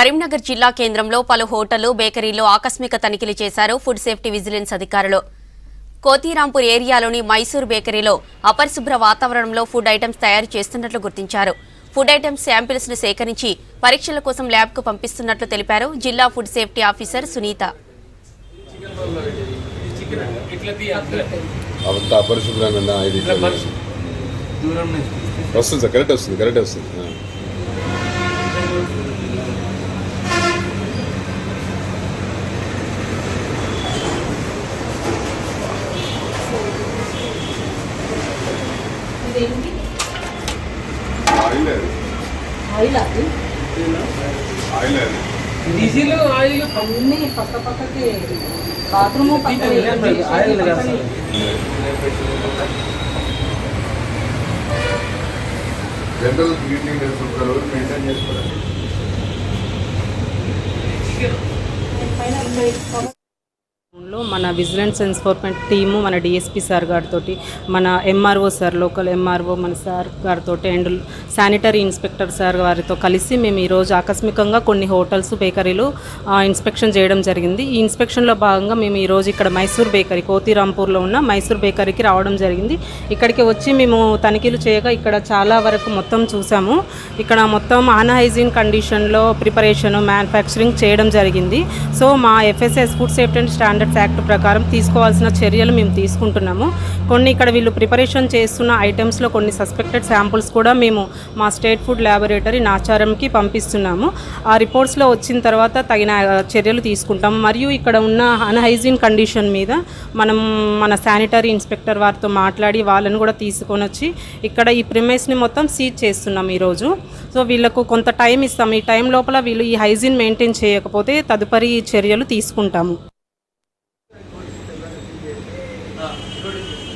కరీంనగర్ జిల్లా కేంద్రంలో పలు హోటళ్ళు బేకరీలో ఆకస్మిక తనిఖీలు చేశారు ఫుడ్ సేఫ్టీ విజిలెన్స్ అధికారులు. కోతీరాంపూర్ ఏరియాలోని మైసూర్ బేకరీలో అపరిశుభ్ర వాతావరణంలో ఫుడ్ ఐటమ్స్ తయారు చేస్తున్నట్లు గుర్తించారు. ఫుడ్ ఐటమ్స్ శాంపిల్స్ను సేకరించి పరీక్షల కోసం ల్యాబ్కు పంపిస్తున్నట్లు తెలిపారు జిల్లా ఫుడ్ సేఫ్టీ ఆఫీసర్ సునీత. అవంతా అపరిశుభ్రంగా ఇది ఇట్లా దూరం నుంచి తీస్తే వస్తుంది సార్ కరెక్ట్ వస్తుంది కరెక్ట్ వస్తుంది. ఇదేంటి ఆయిల్ అది. డీజిల్ ఆయిల్ అన్నీ పక్క పక్కకి బాత్రూమ్ జనరల్ క్లీనింగ్ రోజు మెయింటైన్ చేసుకోవాలి. లో మన విజిలెన్స్ ఎన్ఫోర్స్మెంట్ టీము మన డిఎస్పీ సార్ గారితో మన ఎంఆర్ఓ సార్ లోకల్ ఎంఆర్ఓ మన సార్ గారితో అండ్ శానిటరీ ఇన్స్పెక్టర్ సార్ వారితో కలిసి మేము ఈరోజు ఆకస్మికంగా కొన్ని హోటల్స్ బేకరీలు ఇన్స్పెక్షన్ చేయడం జరిగింది. ఈ ఇన్స్పెక్షన్లో భాగంగా మేము ఈరోజు ఇక్కడ మైసూర్ బేకరీ కోతిరాంపూర్లో ఉన్న మైసూర్ బేకరీకి రావడం జరిగింది. ఇక్కడికి వచ్చి మేము తనిఖీలు చేయగా ఇక్కడ చాలా వరకు మొత్తం చూసాము. ఇక్కడ మొత్తం అన్హైజీన్ కండిషన్లో ప్రిపరేషన్ మ్యానుఫ్యాక్చరింగ్ చేయడం జరిగింది. సో మా FSS food safety and standards act ప్రకారం తీసుకోవాల్సిన చర్యలు మేము తీసుకుంటున్నాము. కొన్ని ఇక్కడ వీళ్ళు ప్రిపరేషన్ చేస్తున్న ఐటమ్స్లో కొన్ని సస్పెక్టెడ్ శాంపుల్స్ కూడా మేము మా స్టేట్ ఫుడ్ ల్యాబొరేటరీ నాచారంకి పంపిస్తున్నాము. ఆ రిపోర్ట్స్లో వచ్చిన తర్వాత తగిన చర్యలు తీసుకుంటాం మరియు ఇక్కడ ఉన్న అన్హైజీన్ కండిషన్ మీద మనం మన శానిటరీ ఇన్స్పెక్టర్ వారితో మాట్లాడి వాళ్ళను కూడా తీసుకొని వచ్చి ఇక్కడ ఈ ప్రిమైస్ని మొత్తం సీజ్ చేస్తున్నాం ఈరోజు. సో వీళ్ళకు కొంత టైం ఇస్తాం ఈ టైం లోపల వీళ్ళు ఈ హైజీన్ మెయింటైన్ చేయకపోతే తదుపరి చర్యలు తీసుకుంటాము. あ、プロレです。